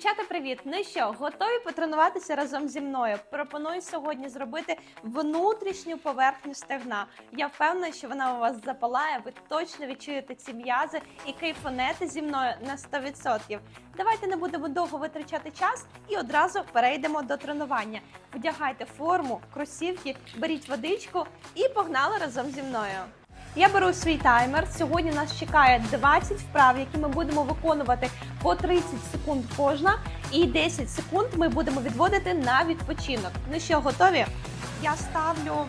Дівчата, привіт! Ну що, готові потренуватися разом зі мною? Пропоную сьогодні зробити внутрішню поверхню стегна. Я впевнена, що вона у вас запалає. Ви точно відчуєте ці м'язи і кайфанете зі мною на 100%. Давайте не будемо довго витрачати час і одразу перейдемо до тренування. Вдягайте форму, кросівки, беріть водичку і погнали разом зі мною. Я беру свій таймер. Сьогодні нас чекає 20 вправ, які ми будемо виконувати по 30 секунд кожна, і 10 секунд ми будемо відводити на відпочинок. Ну що, готові? Я ставлю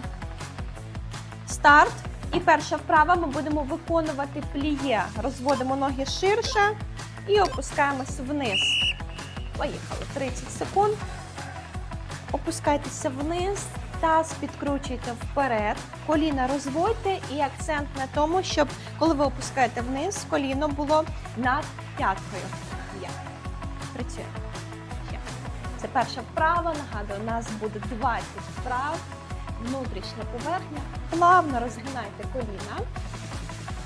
старт. І перша вправа ми будемо виконувати пліє. Розводимо ноги ширше і опускаємось вниз. Поїхали. 30 секунд. Опускайтеся вниз. Таз підкручуйте вперед, коліна розводьте і акцент на тому, щоб коли ви опускаєте вниз, коліно було над п'яткою. Працює. Це перша вправа. Нагадую, у нас буде 20 вправ. Внутрішня поверхня. Плавно розгинайте коліна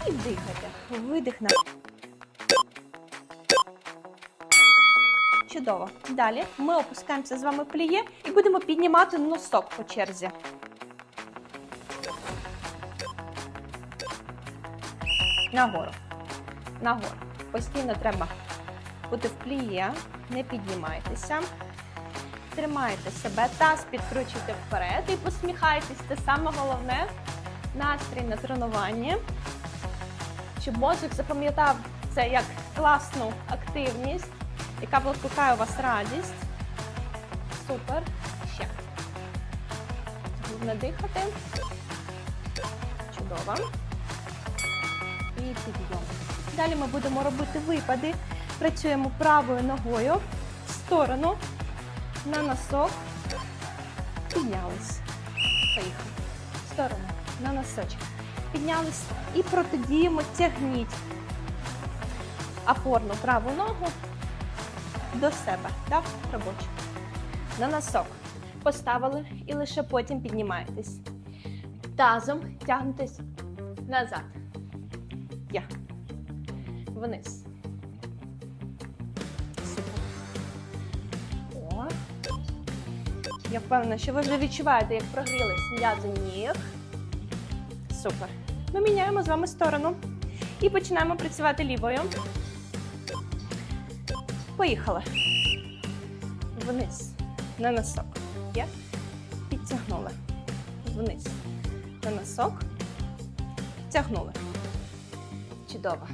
і дихайте. Видих на. Чудово. Далі ми опускаємося з вами в пліє і будемо піднімати носок по черзі. Нагору. Нагору. Постійно треба бути в пліє, не піднімайтеся. Тримайте себе, таз підкручуйте вперед і посміхайтесь. Це саме головне настрій на тренуванні. Щоб мозок запам'ятав це як класну активність яка викликає у вас радість. Супер. Ще. Головне дихати. Чудово. І підйом. Далі ми будемо робити випади. Працюємо правою ногою в сторону, на носок. Піднялись. Поїхали. В сторону, на носочок. Піднялись і протидіємо, тягніть опорну праву ногу до себе, так, робочу. На носок. Поставили і лише потім піднімаєтесь. Тазом тягнетесь назад. Я. Вниз. Супер. О. Я впевнена, що ви вже відчуваєте, як прогрілись м'язи ніг. Супер. Ми міняємо з вами сторону і починаємо працювати лівою. Поїхали. Вниз. На носок. Є. Підтягнули. Вниз. На носок. Підтягнули. Чудово.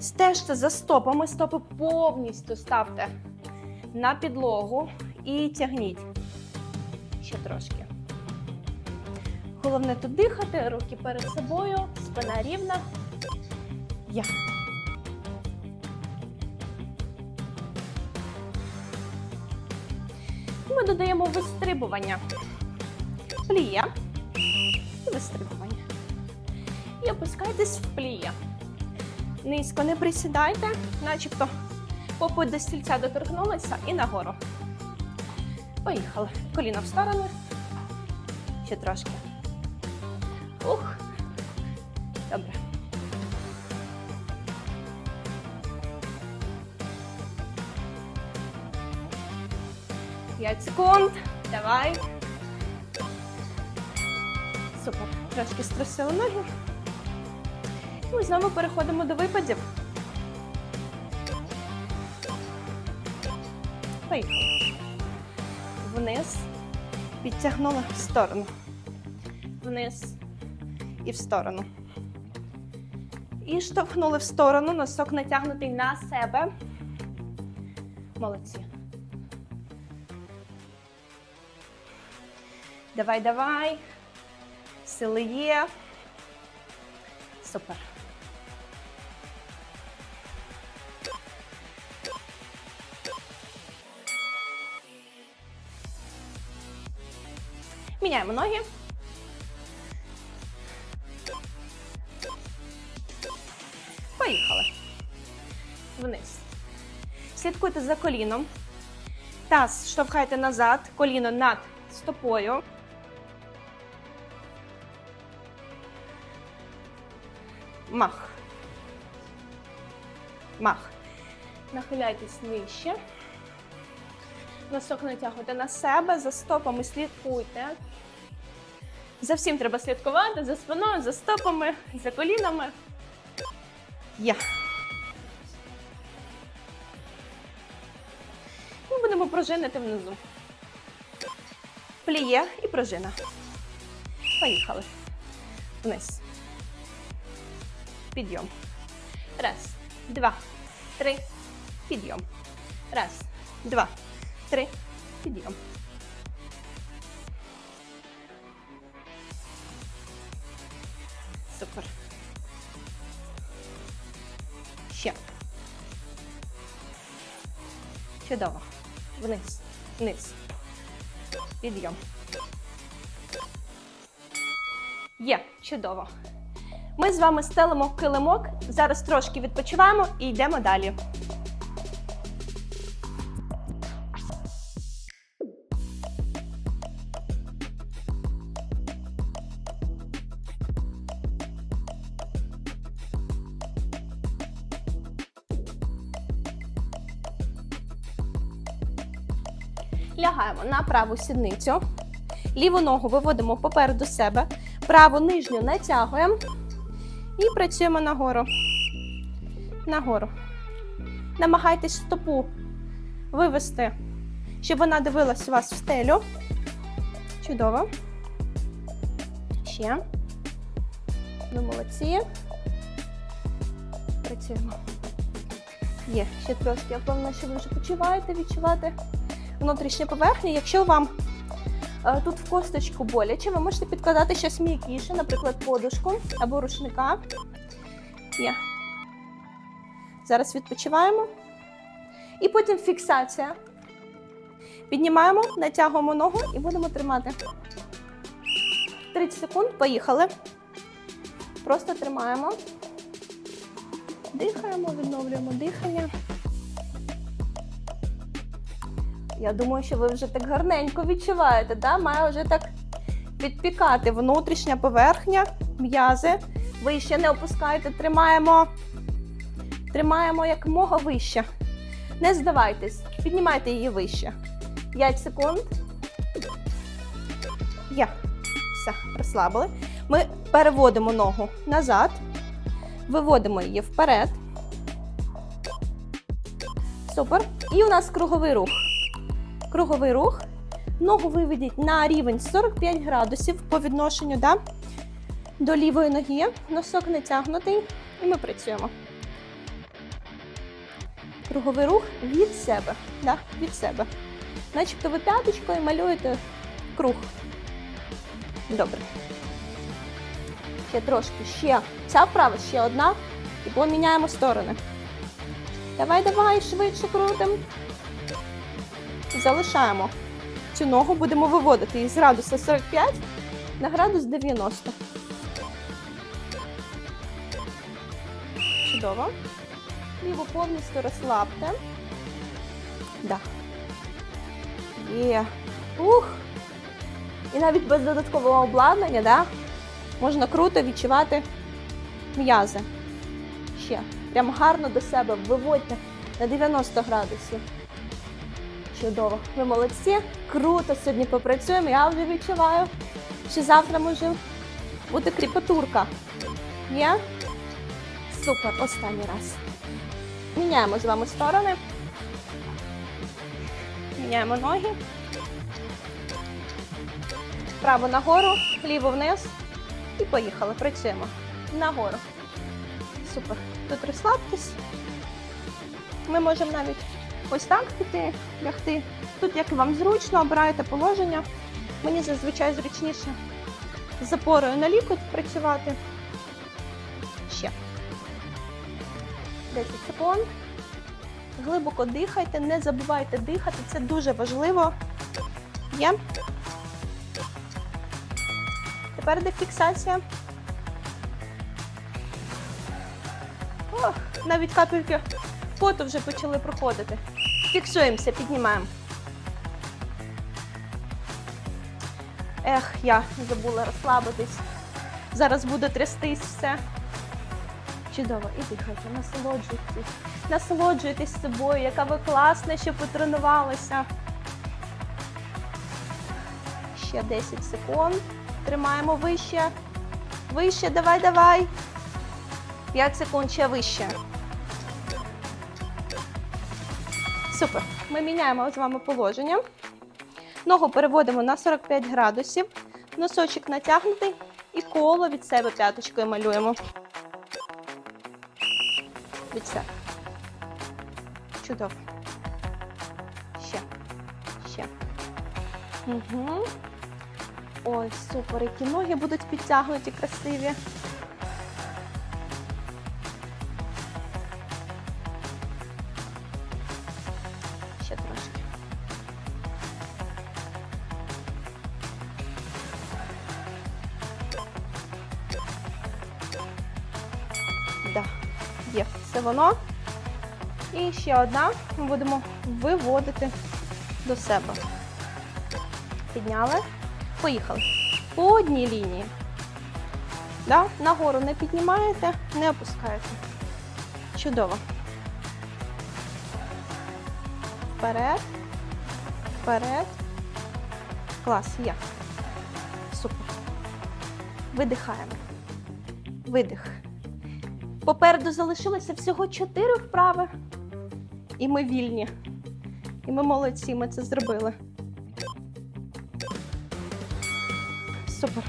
Стежте за стопами. Стопи повністю ставте на підлогу і тягніть. Ще трошки. Головне тут дихати, руки перед собою, спина рівна. Я. Ми додаємо вистрибування. Плія. Вистрибування. І опускайтесь в плія. Низько не присідайте, начебто попуть до стільця доторкнулися і нагору. Поїхали. Коліно в сторону. Ще трошки. 5 секунд. Давай. Супер. Трошки струсили ноги. І знову переходимо до випадів. Поїхали. Вниз. Підтягнули в сторону. Вниз і в сторону. І штовхнули в сторону, носок натягнутий на себе. Молодці. Давай, давай. Сили є. Супер. Міняємо ноги. Поїхали. Вниз. Слідкуйте за коліном. Таз штовхайте назад, коліно над стопою. Мах. Мах. Нахиляйтесь вище. Носок натягуйте на себе, за стопами слідкуйте. За всім треба слідкувати, за спиною, за стопами, за колінами. Є. Ми будемо пружинити внизу. Пліє і пружина. Поїхали. Вниз. Підйом. Раз, два, три. Підйом. Раз, два, три. Підйом. Супер. Ще. Чудово. Вниз. Вниз. Підйом. Є, чудово. Ми з вами стелимо килимок. Зараз трошки відпочиваємо і йдемо далі. Лягаємо на праву сідницю. Ліву ногу виводимо попереду себе, праву нижню натягуємо і працюємо нагору. Нагору. Намагайтесь стопу вивести, щоб вона дивилась у вас в стелю. Чудово. Ще. Ви молодці. Працюємо. Є, ще трошки. Я впевнена, що ви вже почуваєте, відчувати внутрішню поверхню. Якщо вам тут в косточку боляче, ви можете підкладати щось м'якіше, наприклад, подушку або рушника. Є. Зараз відпочиваємо. І потім фіксація. Піднімаємо, натягуємо ногу і будемо тримати. 30 секунд, поїхали. Просто тримаємо. Дихаємо, відновлюємо дихання. Я думаю, що ви вже так гарненько відчуваєте, да? має вже так підпікати внутрішня поверхня, м'язи. Ви ще не опускаєте, тримаємо, тримаємо якомога вище. Не здавайтесь, піднімайте її вище. 5 секунд. Є. Все, розслабили. Ми переводимо ногу назад, виводимо її вперед. Супер. І у нас круговий рух. Круговий рух. Ногу виведіть на рівень 45 градусів по відношенню да, до лівої ноги. Носок натягнутий. І ми працюємо. Круговий рух від себе. Да, від себе. Начебто ви п'яточкою малюєте круг. Добре. Ще трошки. Ще. Ця вправа, ще одна. І поміняємо сторони. Давай, давай, швидше крутим. Залишаємо цю ногу, будемо виводити її з градуса 45 на градус 90. Чудово. Ліву повністю розслабте. Да. Є. Ух. І навіть без додаткового обладнання, да, можна круто відчувати м'язи. Ще. Прям гарно до себе виводьте на 90 градусів. Чудово. Ви молодці. Круто сьогодні попрацюємо. Я вже відчуваю, що завтра може бути кріпатурка. Є? Супер. Останній раз. Міняємо з вами сторони. Міняємо ноги. Право нагору, ліво вниз. І поїхали. Працюємо. Нагору. Супер. Тут розслабтесь. Ми можемо навіть ось так піти, лягти. Тут, як вам зручно, обираєте положення. Мені зазвичай зручніше з запорою на лікоть працювати. Ще. 10 секунд. Глибоко дихайте, не забувайте дихати, це дуже важливо. Є. Тепер де фіксація. Ох, навіть капельки поту вже почали проходити. Фіксуємося, піднімаємо. Ех, я забула розслабитись. Зараз буде трястись все. Чудово, і дихайте, насолоджуйтесь. Насолоджуйтесь собою, яка ви класна, що потренувалися. Ще 10 секунд. Тримаємо вище. Вище, давай, давай. 5 секунд ще вище. Супер. Ми міняємо з вами положення. Ногу переводимо на 45 градусів. Носочок натягнутий і коло від себе п'яточкою малюємо. Від себе. Чудово. Ще. Ще. Угу. Ой, супер, які ноги будуть підтягнуті, красиві. Воно. І ще одна. Ми будемо виводити до себе. Підняли. Поїхали. По одній лінії. Да? Нагору не піднімаєте, не опускаєте. Чудово. Вперед. Вперед. Клас, є. Супер. Видихаємо. Видих. Попереду залишилося всього 4 вправи. І ми вільні. І ми молодці, ми це зробили. Супер.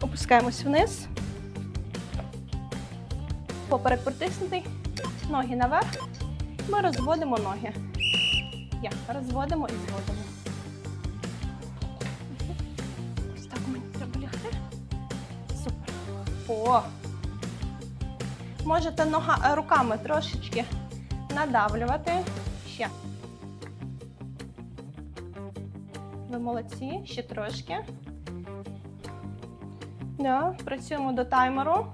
Опускаємось вниз. Поперек протиснутий. Ноги наверх. Ми розводимо ноги. Я розводимо і зводимо. Ось так мені треба лягти. Супер. О! Можете нога, е, руками трошечки надавлювати. Ще. Ви молодці, ще трошки. Да, працюємо до таймеру.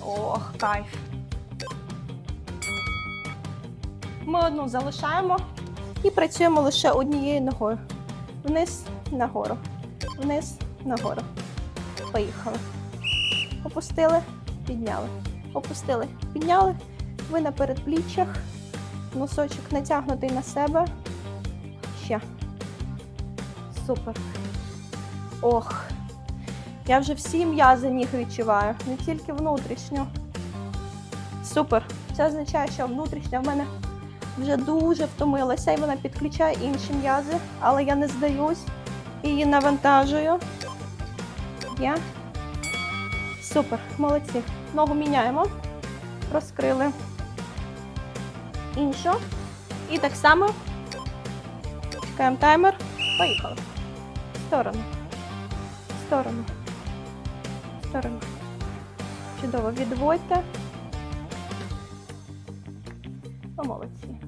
Ох, кайф. Ми одну залишаємо і працюємо лише однією ногою. Вниз, нагору. Вниз, нагору. Поїхали. Опустили, підняли. Опустили, підняли. Ви на передпліччях. Носочок натягнутий на себе. Ще. Супер. Ох. Я вже всі м'язи ніг відчуваю, не тільки внутрішню. Супер. Це означає, що внутрішня в мене вже дуже втомилася і вона підключає інші м'язи, але я не здаюсь і її навантажую. Є. Супер, молодці. Ногу міняємо. Розкрили. Іншу. І так само. Чекаємо таймер. Поїхали. В сторону. В сторону. Сторону. Чудово. Відводьте. Ви молодці.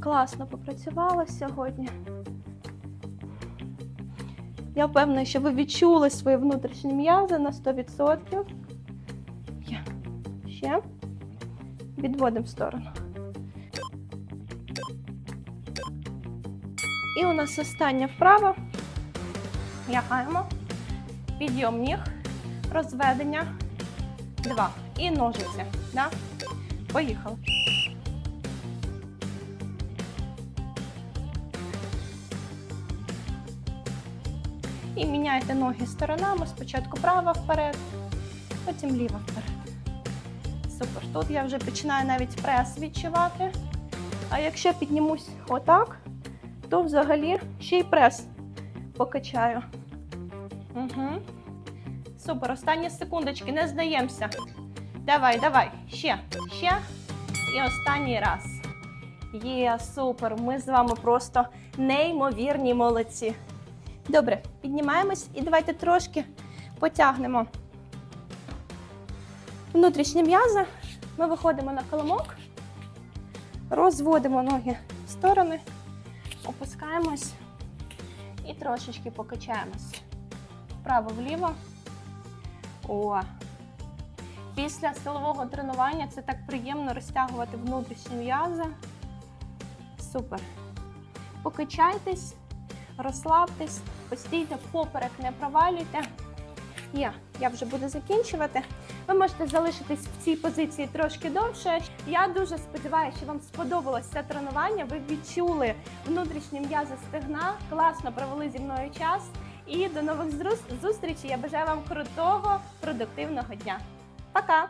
Класно попрацювали сьогодні. Я впевнена, що ви відчули свої внутрішні м'язи на 100%. Ще. Відводимо в сторону. І у нас остання вправа. Лягаємо. Підйом ніг. Розведення. Два. І ножиці. Да? Поїхали. І міняйте ноги сторонами. Спочатку права вперед, потім ліва вперед. Супер. Тут я вже починаю навіть прес відчувати. А якщо піднімусь отак, то взагалі ще й прес покачаю. Угу. Супер. Останні секундочки, не здаємося. Давай, давай. Ще, ще. І останній раз. Є, супер. Ми з вами просто неймовірні молодці. Добре, піднімаємось і давайте трошки потягнемо внутрішні м'язи. Ми виходимо на коломок, розводимо ноги в сторони, опускаємось і трошечки покачаємось. Вправо-вліво. О! Після силового тренування це так приємно розтягувати внутрішні м'язи. Супер. Покачайтесь, розслабтесь, постійте поперек, не провалюйте. Є, я вже буду закінчувати. Ви можете залишитись в цій позиції трошки довше. Я дуже сподіваюся, що вам сподобалось це тренування. Ви відчули внутрішні м'язи стегна, класно провели зі мною час. І до нових зустрічей. Я бажаю вам крутого, продуктивного дня. Пока!